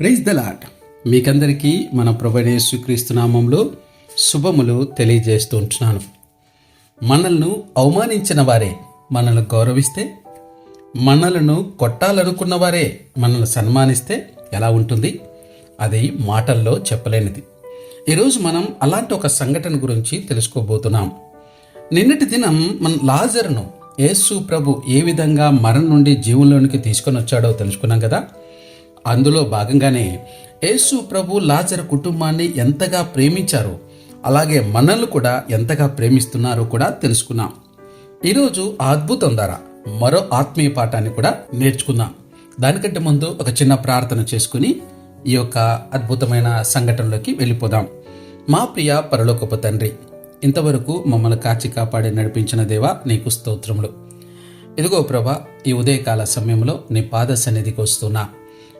Praise the lot మీకందరికీ మన ప్రభనేసు నామంలో శుభములు తెలియజేస్తూ ఉంటున్నాను. మనల్ని అవమానించిన వారే మనల్ని గౌరవిస్తే మనలను కొట్టాలనుకున్న వారే మనల్ని సన్మానిస్తే ఎలా ఉంటుంది? అది మాటల్లో చెప్పలేనిది. ఈరోజు మనం అలాంటి ఒక సంఘటన గురించి తెలుసుకోబోతున్నాం. నిన్నటి దినం మన లాజర్ను యేసు ప్రభు ఏ విధంగా మరణం నుండి జీవంలోనికి తీసుకొని వచ్చాడో తెలుసుకున్నాం కదా? అందులో భాగంగానే యేసు ప్రభు లాజర్ కుటుంబాన్ని ఎంతగా ప్రేమించారో అలాగే మనల్ని కూడా ఎంతగా ప్రేమిస్తున్నారో కూడా తెలుసుకున్నాం. ఈరోజు అద్భుతం ద్వారా మరో ఆత్మీయ పాఠాన్ని కూడా నేర్చుకుందాం. దానికంటే ముందు ఒక చిన్న ప్రార్థన చేసుకుని ఈ యొక్క అద్భుతమైన సంఘటనలోకి వెళ్ళిపోదాం. మా ప్రియ పరలోకపు తండ్రి ఇంతవరకు మమ్మల్ని కాచి కాపాడి నడిపించిన దేవా నీకు స్తోత్రములు. ఇదిగో ప్రభా ఈ ఉదయకాల సమయంలో నీ పాద సన్నిధికి వస్తున్నా.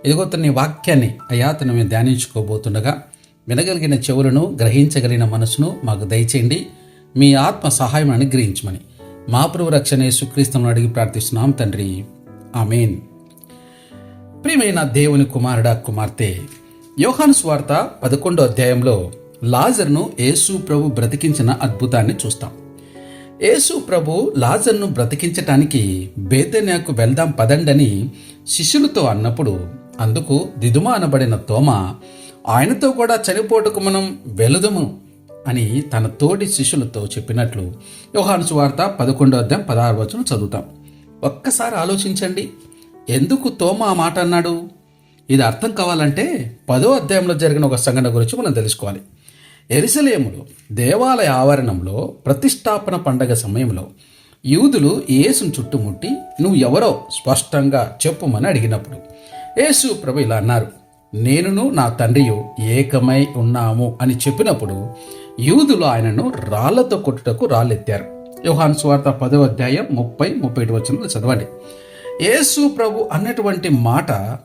ఇదిగో నీ వాక్యాన్ని అయాతను మేము ధ్యానించుకోబోతుండగా వినగలిగిన చెవులను గ్రహించగలిగిన మనసును మాకు దయచేయండి. మీ ఆత్మ సహాయం అనుగ్రహించమని మా ప్రభు రక్షణ సుక్రీస్తును అడిగి ప్రార్థిస్తున్నాం తండ్రి. ఆమెన్. ప్రియమైన దేవుని కుమారుడా కుమార్తె యోహాను స్వార్త పదకొండో అధ్యాయంలో లాజర్ను యేసు ప్రభు బ్రతికించిన అద్భుతాన్ని చూస్తాం. యేసు ప్రభు లాజర్ను బ్రతికించటానికి బేతన్యాకు వెళ్దాం పదండని శిష్యులతో అన్నప్పుడు అందుకు దిదుమా అనబడిన తోమ ఆయనతో కూడా చనిపోటుకు మనం వెలుదము అని తన తోటి శిష్యులతో చెప్పినట్లు యోహాను సువార్త పదకొండో అధ్యాయం పదహారు వచనం చదువుతాం. ఒక్కసారి ఆలోచించండి. ఎందుకు తోమ ఆ మాట అన్నాడు? ఇది అర్థం కావాలంటే పదో అధ్యాయంలో జరిగిన ఒక సంఘటన గురించి మనం తెలుసుకోవాలి. ఎరిసలేములో దేవాలయ ఆవరణంలో ప్రతిష్టాపన పండగ సమయంలో యూదులు యేసును చుట్టుముట్టి నువ్వు ఎవరో స్పష్టంగా చెప్పుమని అడిగినప్పుడు యేసు ప్రభు ఇలా అన్నారు నేనును నా తండ్రియు ఏకమై ఉన్నాము అని చెప్పినప్పుడు యూదులు ఆయనను రాళ్ళతో కొట్టుటకు రాళ్ళెత్తారు. యోహాన్ స్వార్త పదో అధ్యాయం ముప్పై ముప్పై ఏడు వచ్చిన చదవండి. యేసు ప్రభు అన్నటువంటి మాట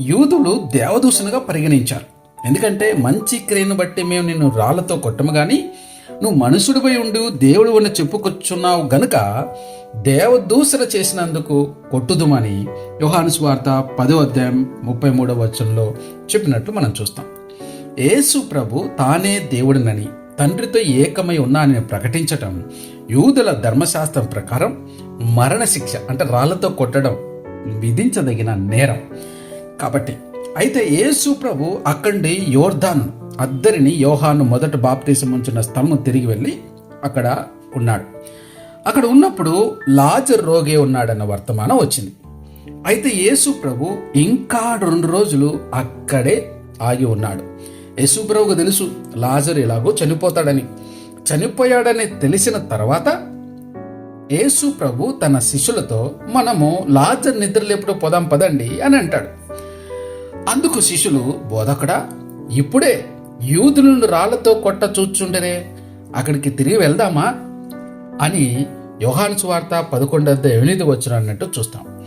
యూదులు దేవదూషణగా పరిగణించారు. ఎందుకంటే మంచి క్రియను బట్టి మేము నిన్ను రాళ్ళతో కొట్టము కానీ నువ్వు మనుషుడిపై ఉండి దేవుడు అని చెప్పుకొచ్చున్నావు గనుక దేవదూసర చేసినందుకు కొట్టుదుమని యోహాను స్వార్త పదో అధ్యాయం ముప్పై మూడవ వచనంలో చెప్పినట్టు మనం చూస్తాం. యేసు ప్రభు తానే దేవుడినని తండ్రితో ఏకమై ఉన్నానని ప్రకటించటం యూదుల ధర్మశాస్త్రం ప్రకారం మరణశిక్ష అంటే రాళ్ళతో కొట్టడం విధించదగిన నేరం. కాబట్టి అయితే యేసు ప్రభు అక్కడి యోర్ధాన్ అద్దరిని యోహాను మొదట బాప్తీసం ఉంచిన స్థలం తిరిగి వెళ్ళి అక్కడ ఉన్నాడు. అక్కడ ఉన్నప్పుడు లాజర్ రోగే ఉన్నాడన్న వర్తమానం వచ్చింది. అయితే యేసు ప్రభు ఇంకా రెండు రోజులు అక్కడే ఆగి ఉన్నాడు. యేసు ప్రభుకు తెలుసు లాజర్ ఎలాగో చనిపోతాడని. చనిపోయాడని తెలిసిన తర్వాత యేసు ప్రభు తన శిష్యులతో మనము లాజర్ నిద్రలేపుడు పోదాం పదండి అని అంటాడు. అందుకు శిష్యులు బోధకుడా ఇప్పుడే యూదులను రాళ్ళతో కొట్ట చూచుండరే అక్కడికి తిరిగి వెళ్దామా అని యోహాను సువార్త పదకొండు ఎనిమిది వచ్చిన అన్నట్టు చూస్తాం.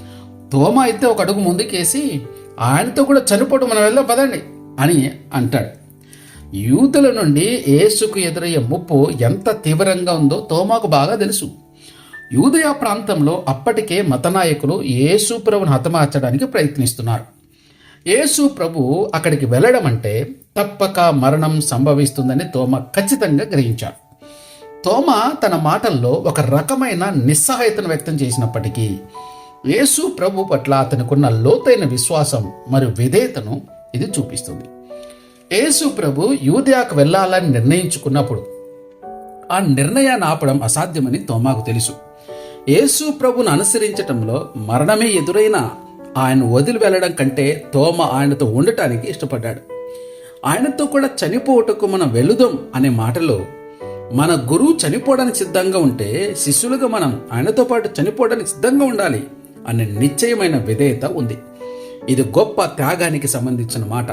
తోమ అయితే ఒక అడుగు ముందుకేసి ఆయనతో కూడా చనిపోవడం మనం వెళ్దాం పదండి అని అంటాడు. యూదుల నుండి యేసుకు ఎదురయ్యే ముప్పు ఎంత తీవ్రంగా ఉందో తోమాకు బాగా తెలుసు. యూదయా ప్రాంతంలో అప్పటికే మతనాయకులు యేసు ప్రభును హతమార్చడానికి ప్రయత్నిస్తున్నారు. యేసు ప్రభు అక్కడికి వెళ్ళడం అంటే తప్పక మరణం సంభవిస్తుందని తోమ ఖచ్చితంగా గ్రహించాడు. తోమ తన మాటల్లో ఒక రకమైన నిస్సహాయతను వ్యక్తం చేసినప్పటికీ యేసు ప్రభు పట్ల అతనికున్న లోతైన విశ్వాసం మరియు విధేయతను ఇది చూపిస్తుంది. యేసు ప్రభు యూదయాకు వెళ్ళాలని నిర్ణయించుకున్నప్పుడు ఆ నిర్ణయాన్ని ఆపడం అసాధ్యమని తోమాకు తెలుసు. యేసు ప్రభును అనుసరించటంలో మరణమే ఎదురైనా ఆయన వదిలి వెళ్ళడం కంటే తోమ ఆయనతో ఉండటానికి ఇష్టపడ్డాడు. ఆయనతో కూడా చనిపోవటకు మనం వెళుదాం అనే మాటలో మన గురువు చనిపోవడానికి సిద్ధంగా ఉంటే శిష్యులుగా మనం ఆయనతో పాటు చనిపోవడానికి సిద్ధంగా ఉండాలి అనే నిశ్చయమైన విధేయత ఉంది. ఇది గొప్ప త్యాగానికి సంబంధించిన మాట.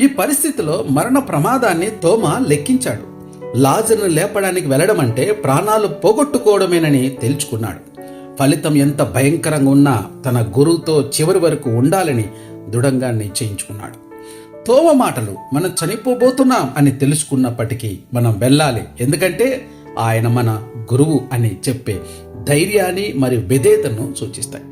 ఈ పరిస్థితిలో మరణ ప్రమాదాన్ని తోమ లెక్కించాడు. లాజర్ను లేపడానికి వెళ్ళడం అంటే ప్రాణాలు పోగొట్టుకోవడమేనని తెలుసుకున్నాడు. ఫలితం ఎంత భయంకరంగా ఉన్నా తన గురువుతో చివరి వరకు ఉండాలని దృఢంగా నిశ్చయించుకున్నాడు. తోవ మాటలు మనం చనిపోబోతున్నాం అని తెలుసుకున్నప్పటికీ మనం వెళ్ళాలి. ఎందుకంటే ఆయన మన గురువు అని చెప్పే ధైర్యాన్ని మరియు విధేయతను సూచిస్తాయి.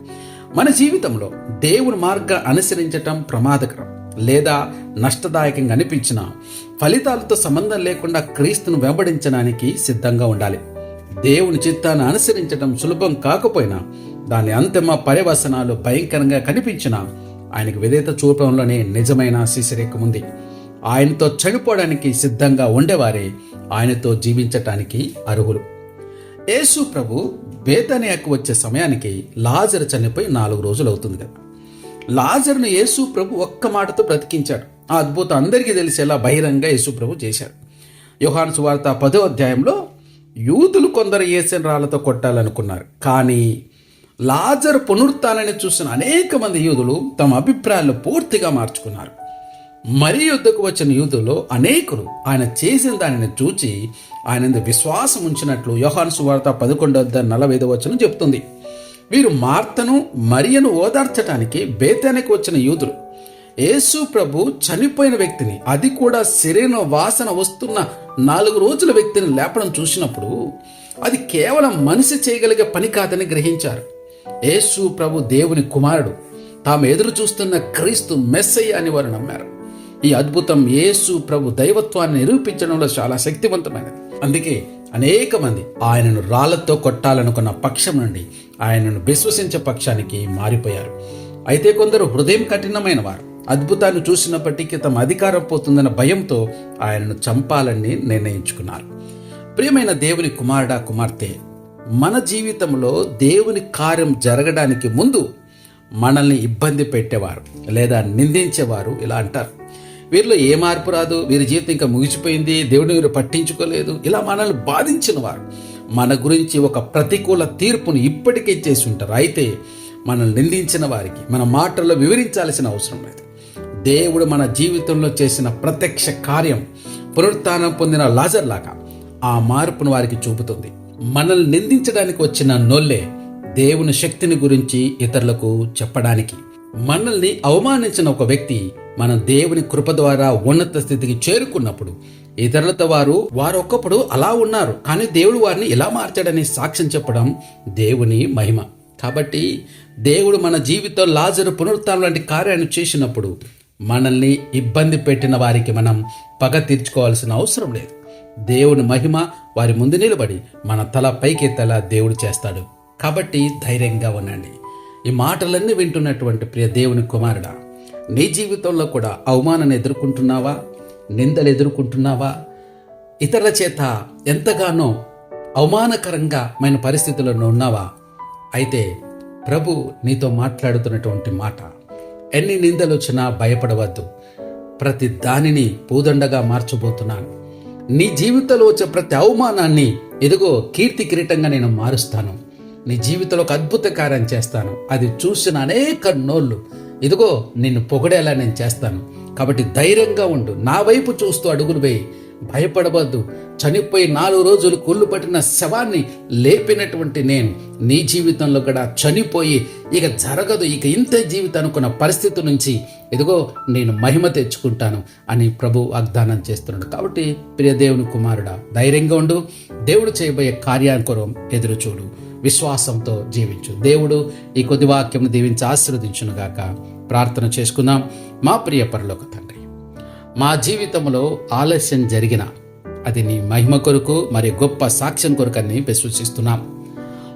మన జీవితంలో దేవుని మార్గ అనుసరించటం ప్రమాదకరం. లేదా నష్టదాయకంగా అనిపించిన ఫలితాలతో సంబంధం లేకుండా క్రీస్తును వెంబడించడానికి సిద్ధంగా ఉండాలి. దేవుని చిత్తాన్ని అనుసరించడం సులభం కాకపోయినా దాని అంతిమ పర్యవసనాలు భయంకరంగా కనిపించినా ఆయనకు విధేత చూపడంలోనే నిజమైన శిశిరేఖం ఉంది. ఆయనతో చనిపోవడానికి సిద్ధంగా ఉండేవారే ఆయనతో జీవించటానికి అర్హులు. యేసు ప్రభు బేతనియాకు వచ్చే సమయానికి లాజరు చనిపోయి నాలుగు రోజులు అవుతుంది కదా. లాజర్ను యేసు ప్రభు ఒక్క మాటతో బ్రతికించాడు. ఆ అద్భుతం అందరికీ తెలిసేలా బహిరంగ యేసు ప్రభు చేశాడు. యోహాను సువార్త పదో అధ్యాయంలో యూదులు కొందరు వేసిన రాళ్ళతో కొట్టాలనుకున్నారు. కానీ లాజర్ పునరుత్నాన్ని చూసిన అనేక మంది యూదులు తమ అభిప్రాయాలు పూర్తిగా మార్చుకున్నారు. మరి యుద్ధకు వచ్చిన యూదులో అనేకులు ఆయన చేసిన దానిని చూచి ఆయన విశ్వాసం ఉంచినట్లు యోహాను సువార్త పదకొండు వద్ద నలభై వచనం చెప్తుంది. వీరు మార్తను మరియను ఓదార్చడానికి బేతానికి వచ్చిన యూదులు యేసు ప్రభు చనిపోయిన వ్యక్తిని అది కూడా శరీరం వాసన వస్తున్న నాలుగు రోజుల వ్యక్తిని లేపడం చూసినప్పుడు అది కేవలం మనిషి చేయగలిగే పని కాదని గ్రహించారు. యేసు ప్రభు దేవుని కుమారుడు. తాము ఎదురు చూస్తున్న క్రీస్తు మెస్సయ్య అని వారు నమ్మారు. ఈ అద్భుతం యేసు ప్రభు దైవత్వాన్ని నిరూపించడంలో చాలా శక్తివంతమైనది. అందుకే అనేక మంది ఆయనను రాళ్ళతో కొట్టాలనుకున్న పక్షం నుండి ఆయనను విశ్వసించే పక్షానికి మారిపోయారు. అయితే కొందరు హృదయం కఠినమైన వారు. అద్భుతాన్ని చూసినప్పటికీ తమ అధికారం పోతుందన్న భయంతో ఆయనను చంపాలని నిర్ణయించుకున్నారు. ప్రియమైన దేవుని కుమారుడా కుమార్తె మన జీవితంలో దేవుని కార్యం జరగడానికి ముందు మనల్ని ఇబ్బంది పెట్టేవారు లేదా నిందించేవారు ఇలా అంటారు. వీరిలో ఏ మార్పు రాదు వీరి జీవితం ఇంకా ముగిసిపోయింది దేవుని వీరు పట్టించుకోలేదు ఇలా మనల్ని బాధించిన వారు మన గురించి ఒక ప్రతికూల తీర్పును ఇప్పటికే చేసి ఉంటారు. అయితే మనల్ని నిందించిన వారికి మన మాటల్లో వివరించాల్సిన అవసరం లేదు. దేవుడు మన జీవితంలో చేసిన ప్రత్యక్ష కార్యం పునరుత్నం పొందిన లాజర్ లాగా ఆ మార్పును వారికి చూపుతుంది. మనల్ని నిందించడానికి వచ్చిన నొల్లే దేవుని శక్తిని గురించి ఇతరులకు చెప్పడానికి. మనల్ని అవమానించిన ఒక వ్యక్తి మన దేవుని కృప ద్వారా ఉన్నత స్థితికి చేరుకున్నప్పుడు ఇతరులతో వారు వారు ఒకప్పుడు అలా ఉన్నారు. కానీ దేవుడు వారిని ఎలా మార్చాడని సాక్ష్యం చెప్పడం దేవుని మహిమ. కాబట్టి దేవుడు మన జీవితం లాజరు పునరుత్నం లాంటి కార్యాన్ని చేసినప్పుడు మనల్ని ఇబ్బంది పెట్టిన వారికి మనం పగ తీర్చుకోవాల్సిన అవసరం లేదు. దేవుని మహిమ వారి ముందు నిలబడి మన తల పైకెత్తేలా దేవుడు చేస్తాడు. కాబట్టి ధైర్యంగా ఉండండి. ఈ మాటలన్నీ వింటున్నటువంటి ప్రియ దేవుని కుమారుడా నీ జీవితంలో కూడా అవమానాన్ని ఎదుర్కొంటున్నావా? నిందలు ఎదుర్కొంటున్నావా? ఇతరుల చేత ఎంతగానో అవమానకరంగా మన పరిస్థితుల్లో ఉన్నావా? అయితే ప్రభు నీతో మాట్లాడుతున్నటువంటి మాట ఎన్ని నిందలు వచ్చినా భయపడవద్దు. ప్రతి దానిని పూదండగా మార్చబోతున్నాను. నీ జీవితంలో వచ్చే ప్రతి అవమానాన్ని ఇదిగో కీర్తి కిరీటంగా నేను మారుస్తాను. నీ జీవితంలో ఒక అద్భుత కార్యం చేస్తాను. అది చూసిన అనేక నోళ్ళు ఇదిగో నిన్ను పొగడేలా నేను చేస్తాను. కాబట్టి ధైర్యంగా ఉండు. నా వైపు చూస్తూ అడుగులు వేయి. భయపడవద్దు. చనిపోయి నాలుగు రోజులు కుళ్ళు పట్టిన శవాన్ని లేపినటువంటి నేను నీ జీవితంలో కూడా చనిపోయి ఇక జరగదు. ఇక ఇంతే జీవితం అనుకున్న పరిస్థితి నుంచి ఇదిగో నేను మహిమ తెచ్చుకుంటాను అని ప్రభు వాగ్దానం చేస్తున్నాడు. కాబట్టి ప్రియ దేవుని కుమారుడా ధైర్యంగా ఉండు. దేవుడు చేయబోయే కార్యానుకరం ఎదురు చూడు. విశ్వాసంతో జీవించు. దేవుడు ఈ కొద్ది వాక్యం దీవించి ఆశీర్వదించునుగాక. ప్రార్థన చేసుకుందాం. మా ప్రియ పరలోక మా జీవితంలో ఆలస్యం జరిగిన అది నీ మహిమ కొరకు మరి గొప్ప సాక్ష్యం కొరకని విశ్వసిస్తున్నాం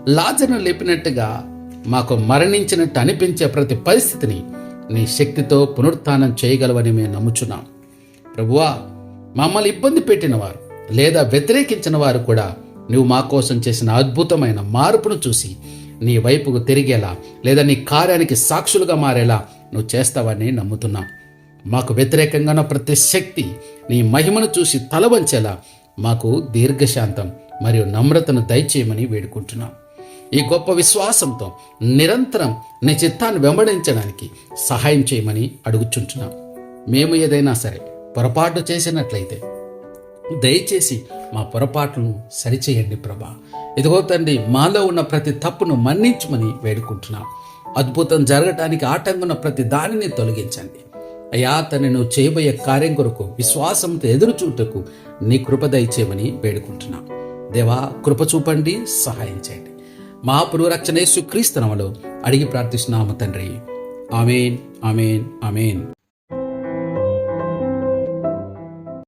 లాజర్ను లేపినట్టుగా మాకు మరణించినట్టు అనిపించే ప్రతి పరిస్థితిని నీ శక్తితో పునరుత్నం చేయగలవని మేము నమ్ముచున్నాం. ప్రభువా మమ్మల్ని ఇబ్బంది పెట్టిన వారు లేదా వ్యతిరేకించిన వారు కూడా నువ్వు మా కోసం చేసిన అద్భుతమైన మార్పును చూసి నీ వైపుకు తిరిగేలా లేదా నీ కార్యానికి సాక్షులుగా మారేలా నువ్వు చేస్తావని నమ్ముతున్నాం. మాకు వ్యతిరేకంగా ప్రతి శక్తి నీ మహిమను చూసి తల వంచేలా మాకు దీర్ఘశాంతం మరియు నమ్రతను దయచేయమని వేడుకుంటున్నాం. ఈ గొప్ప విశ్వాసంతో నిరంతరం నీ చిత్తాన్ని వెంబడించడానికి సహాయం చేయమని అడుగుచుంటున్నాం. మేము ఏదైనా సరే పొరపాటు చేసినట్లయితే దయచేసి మా పొరపాట్లను సరిచేయండి ప్రభా. ఇదిగో తండ్రి మాలో ఉన్న ప్రతి తప్పును మన్నించమని వేడుకుంటున్నాం. అద్భుతం జరగటానికి ఆటంకున్న ప్రతి దానిని తొలగించండి. అయా తను నువ్వు చేయబోయే కార్యం కొరకు విశ్వాసంతో ఎదురు చూటకు నీ కృప దయచేయమని వేడుకుంటున్నాం. దేవా కృప చూపండి సహాయం చేయండి. మా పురురక్షణేశు క్రీస్తునమలో అడిగి ప్రార్థిస్తున్నాము తండ్రి. Amen amen amen.